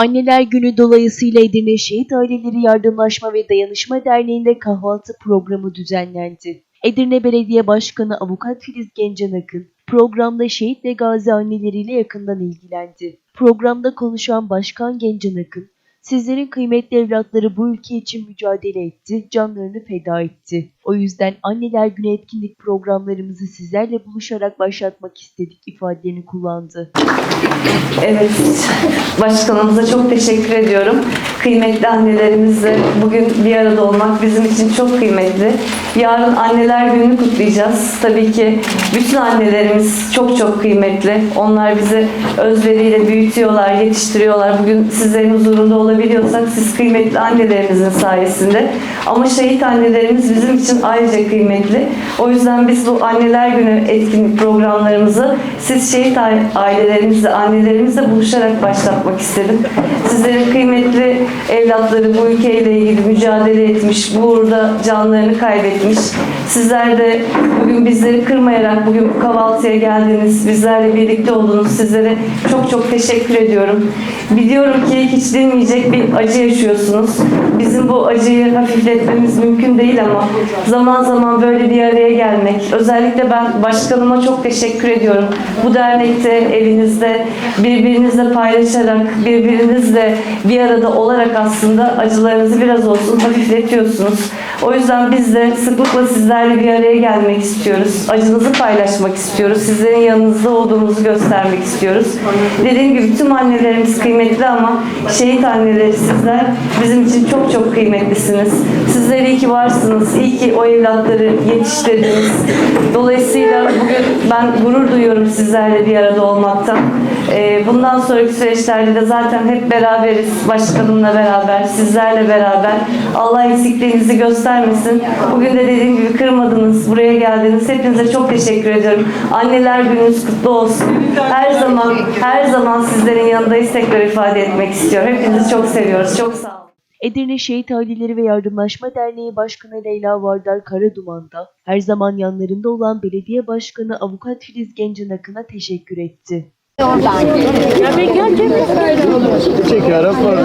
Anneler Günü dolayısıyla Edirne Şehit Aileleri Yardımlaşma ve Dayanışma Derneği'nde kahvaltı programı düzenlendi. Edirne Belediye Başkanı Avukat Filiz Gencan Akın, programda şehit ve gazi anneleriyle yakından ilgilendi. Programda konuşan Başkan Gencan Akın, sizlerin kıymetli evlatları bu ülke için mücadele etti, canlarını feda etti. O yüzden Anneler Günü etkinlik programlarımızı sizlerle buluşarak başlatmak istedik ifadelerini kullandı. Evet, başkanımıza çok teşekkür ediyorum. Kıymetli annelerimizle bugün bir arada olmak bizim için çok kıymetli. Yarın anneler gününü kutlayacağız. Tabii ki bütün annelerimiz çok çok kıymetli. Onlar bizi özveriyle büyütüyorlar, yetiştiriyorlar. Bugün sizlerin huzurunda olabiliyorsak siz kıymetli annelerimizin sayesinde. Ama şehit annelerimiz bizim için ayrıca kıymetli. O yüzden biz bu anneler günü etkinlik programlarımızı siz şehit ailelerimizle, annelerimizle buluşarak başlatmak istedim. Sizlerin kıymetli evlatları bu ülkeyle ilgili mücadele etmiş, bu uğurda canlarını kaybetmiş. Sizler de bugün bizleri kırmayarak bugün bu kahvaltıya geldiniz, bizlerle birlikte oldunuz. Sizlere çok çok teşekkür ediyorum. Biliyorum ki hiç dinmeyecek bir acı yaşıyorsunuz. Bizim bu acıyı hafifletmemiz mümkün değil ama zaman zaman böyle bir araya gelmek, özellikle ben başkanıma çok teşekkür ediyorum. Bu dernekte, evinizde birbirinizle paylaşarak, birbirinizle bir arada olarak aslında acılarınızı biraz olsun hafifletiyorsunuz. O yüzden biz de sıklıkla sizlerle bir araya gelmek istiyoruz. Acınızı paylaşmak istiyoruz. Sizlerin yanınızda olduğumuzu göstermek istiyoruz. Dediğim gibi tüm annelerimiz kıymetli ama şehit anneleri sizler bizim için çok çok kıymetlisiniz. Sizler iyi ki varsınız. İyi ki o evlatları yetiştirdiniz. Dolayısıyla bugün ben gurur duyuyorum sizlerle bir arada olmaktan. Ee, Bundan sonraki süreçlerde de zaten hep beraberiz. Başkanımla beraber, sizlerle beraber. Allah eksikliğinizi göstermesin. Bugün de dediğim gibi kırmadınız, buraya geldiniz. Hepinize çok teşekkür ediyorum. Anneler gününüz kutlu olsun. Her zaman, her zaman sizlerin yanındayız tekrar ifade etmek istiyorum. Hepinizi çok seviyoruz. Çok sağ olun. Edirne Şehit Aileleri ve Yardımlaşma Derneği Başkanı Leyla Vardar Karaduman'da her zaman yanlarında olan belediye başkanı Avukat Filiz Gencan Akın'a teşekkür etti. Çek Arap var.